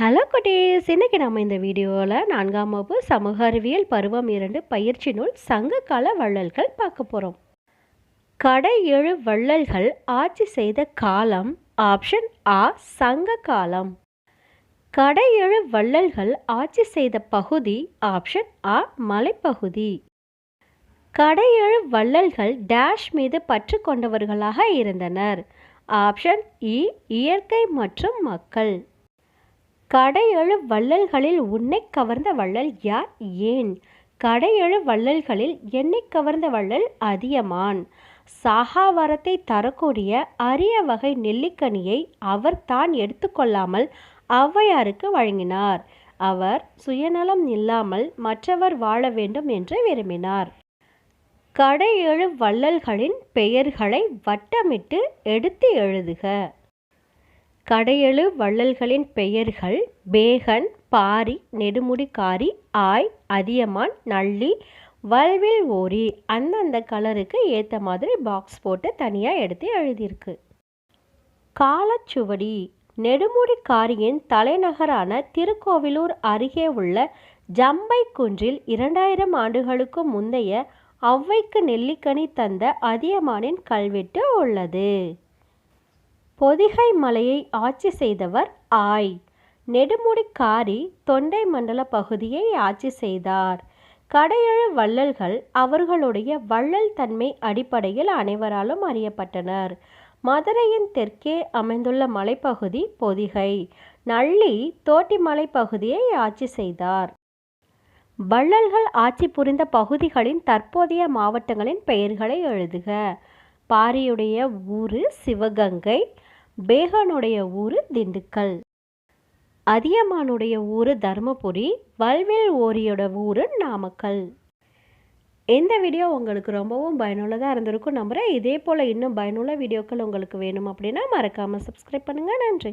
Hello குட்டீஸ். இன்னைக்கு நம்ம இந்த வீடியோவில் நான்காம் வகுப்பு சமூக அறிவியல் பருவம் இரண்டு பயிற்சி நூல் சங்ககால வள்ளல்கள் பார்க்க போகிறோம் கடை ஏழு வள்ளல்கள் ஆட்சி செய்த காலம் ஆப்ஷன் ஆ சங்க காலம். கடை ஏழு வள்ளல்கள் ஆட்சி செய்த பகுதி ஆப்ஷன் ஆ மலைப்பகுதி. கடையெழு வள்ளல்கள் டேஷ் மீது பற்று கொண்டவர்களாக இருந்தனர். ஆப்ஷன் இ e, இயற்கை மற்றும் மக்கள். கடையெழு வள்ளல்களில் உன்னை கவர்ந்த வள்ளல் யார்? ஏன்? கடையெழு வள்ளல்களில் என்னை கவர்ந்த வள்ளல் அதியமான். சாகாவரத்தை தரக்கூடிய அரிய வகை நெல்லிக்கனியை அவர் தான் எடுத்துக்கொள்ளாமல் ஔவையாருக்கு வழங்கினார். அவர் சுயநலம் இல்லாமல் மற்றவர் வாழ வேண்டும் என்று விரும்பினார். கடையெழு வள்ளல்களின் பெயர்களை வட்டமிட்டு எடுத்து எழுதுக. கடையெழு வள்ளல்களின் பெயர்கள் பேகன் பாரி நெடுமுடிக்காரி ஆய் அதியமான் நள்ளி வல்வில் ஓரி. அந்தந்த கலருக்கு ஏற்ற மாதிரி பாக்ஸ் போட்டு தனியாக எடுத்து எழுதியிருக்கு. காலச்சுவடி நெடுமுடிக்காரியின் தலைநகரான திருக்கோவிலூர் அருகே உள்ள ஜம்பை குன்றில் இரண்டாயிரம் ஆண்டுகளுக்கு முந்தைய அவ்வைக்கு நெல்லிக்கனி தந்த அதியமானின் கல்வெட்டு உள்ளது. பொதிகை மலையை ஆட்சி செய்தவர் ஆய். நெடுமுடிக்காரி தொண்டை மண்டல பகுதியை ஆட்சி செய்தார். கடையெழு வள்ளல்கள் அவர்களுடைய வள்ளல் தன்மை அடிப்படையில் அனைவராலும் அறியப்பட்டனர். மதுரையின் தெற்கே அமைந்துள்ள மலைப்பகுதி பொதிகை. நள்ளி தோட்டிமலை பகுதியை ஆட்சி செய்தார். வள்ளல்கள் ஆட்சி புரிந்த பகுதிகளின் தற்போதைய மாவட்டங்களின் பெயர்களை எழுதுக. பாரியுடைய ஊரு சிவகங்கை. பேகனுடைய ஊர் திண்டுக்கல். அதியமானுடைய ஊர் தருமபுரி வல்வில் ஓரியோட ஊரு நாமக்கல். இந்த வீடியோ உங்களுக்கு ரொம்பவும் பயனுள்ளதாக இருந்திருக்கும் நம்புகிறேன் இதே போல் இன்னும் பயனுள்ள வீடியோக்கள் உங்களுக்கு வேணும் அப்படின்னா மறக்காமல் சப்ஸ்கிரைப் பண்ணுங்கள் நன்றி.